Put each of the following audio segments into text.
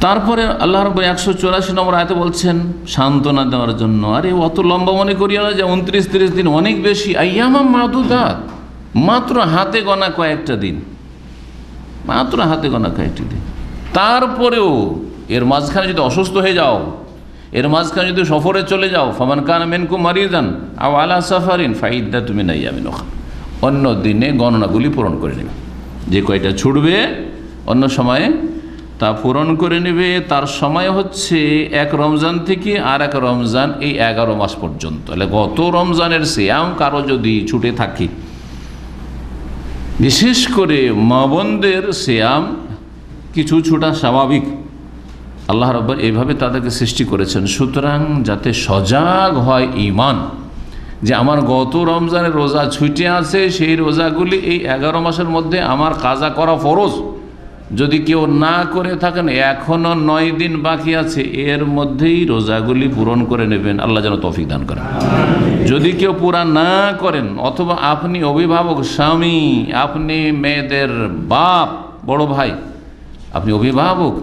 তারপরে আল্লাহ রব একশো চুরাশি নম্বর আয়তে বলছেন, সান্ত্বনা দেওয়ার জন্য। আরে অত লম্বা মনে করিও না যে উনত্রিশ তিরিশ দিন অনেক বেশি। আইয়ামা মাদুদাত। মাত্র হাতে গোনা কয়েকটা দিন। মাত্র হাতে গোনা কয়েকটি দিন। তারপরেও এর মাঝখানে যদি অসুস্থ হয়ে যাও, এর মাঝখানে যদি সফরে চলে যাও, ফমান কান মেনকু মারিদান আও আলা সাফারিন ফাইদা তুমি নাই আমি নখা অন্য দিনে গণনাগুলি পূরণ করে নেবে। যে কয়টা ছুটবে, অন্য সময়ে তা পূরণ করে নেবে। তার সময় হচ্ছে এক রমজান থেকে আর এক রমজান এই এগারো মাস পর্যন্ত। তাহলে গত রমজানের শ্যাম কারও যদি ছুটে থাকে। বিশেষ করে মা বোনদের শ্যাম কিছু ছুটা স্বাভাবিক। আল্লাহ রব্বর এভাবে তাদেরকে সৃষ্টি করেছেন। সুতরাং যাতে সজাগ হয় ইমান যে আমার গত রমজানের রোজা ছুটে আছে, সেই রোজাগুলি এই এগারো মাসের মধ্যে আমার কাজা করা ফরজ। যদি কেউ না করে থাকেন, এখনও নয় দিন বাকি আছে, এর মধ্যেই রোজাগুলি পূরণ করে নেবেন। আল্লাহ যেন তৌফিক দান করেন। যদি কেউ পুরা না করেন, অথবা আপনি অভিভাবক, স্বামী, আপনি মেয়েদের বাপ, বড় ভাই, আপনি অভিভাবক,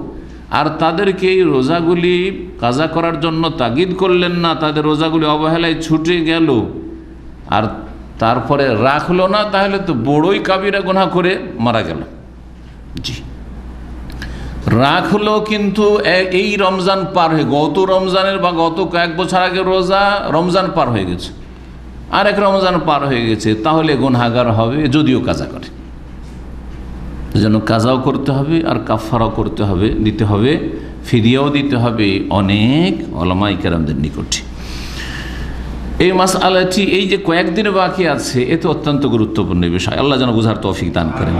আর তাদেরকে এই রোজাগুলি কাজা করার জন্য তাগিদ করলেন না, তাদের রোজাগুলি অবহেলায় ছুটে গেল, আর তারপরে রাখল না, তাহলে তো বড়ই কাবিরা গোনা করে মারা গেল। জি। রাখল কিন্তু এই রমজান পার হয়ে গত রমজানের বা গত কয়েক বছর আগে রোজা রমজান পার হয়ে গেছে। আর এক রমজান পার হয়ে গেছে, তাহলে গুনহাগার হবে, যদিও কাজা করে। যেন কাজাও করতে হবে আর কাফারাও করতে হবে, দিতে হবে ফিরিয়াও দিতে হবে অনেক অলমাই কেরামদের নিকটে। এই মাস আলাটি এই যে কয়েকদিন বাকি আছে, এ তো অত্যন্ত গুরুত্বপূর্ণ বিষয়। আল্লাহ যেন বুঝার তৌফিক দান করেন।